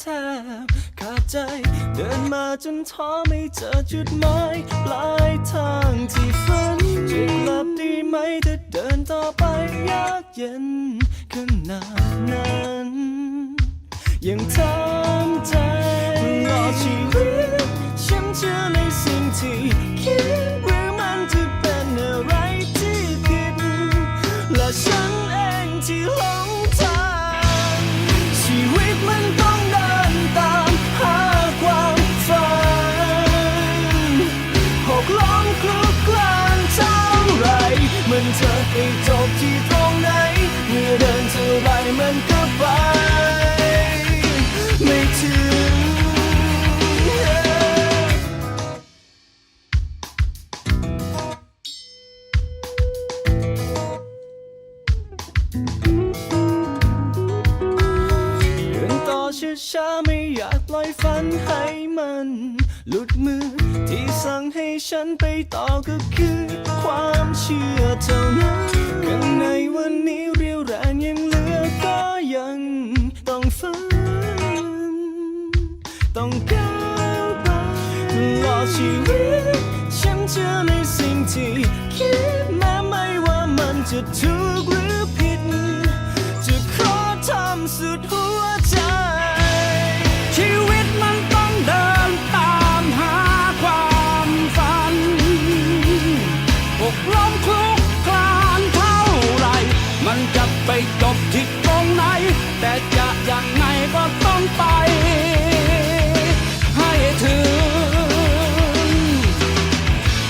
แทบขาดใจ เดินมาจนท้อไม่เจอจุดหมายปลายทางที่ฝันจะกลับดีไหมถ้าเดินต่อไปยากเย็นขนาดนั้นยังทำใจรอชีวิตฉันเชื่อในสิ่งที่คิดหรือมันจะเป็นอะไรที่ผิดและฉัน ท่าไรมันก็ไป ไม่ถึง เดินต่อช้าๆไม่อยากปล่อยฝันให้มัน หลุดมือที่สั่งให้ฉันไปต่อก็คือ ความเชื่อเท่านั้นข้างในวันนี้เรียวแรง ต้องก้าวไปตลอดชีวิต ฉันเชื่อในสิ่งที่คิดแม้ไม่ว่ามันจะถูกหรือผิด จะขอทำสุดหัวใจ ชีวิตมันต้องเดินตามหาความฝันหกล้มคลุกคลานเท่าไร มันจะไปจบที่ตรงไหน แต่จะ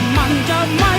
ถึงที่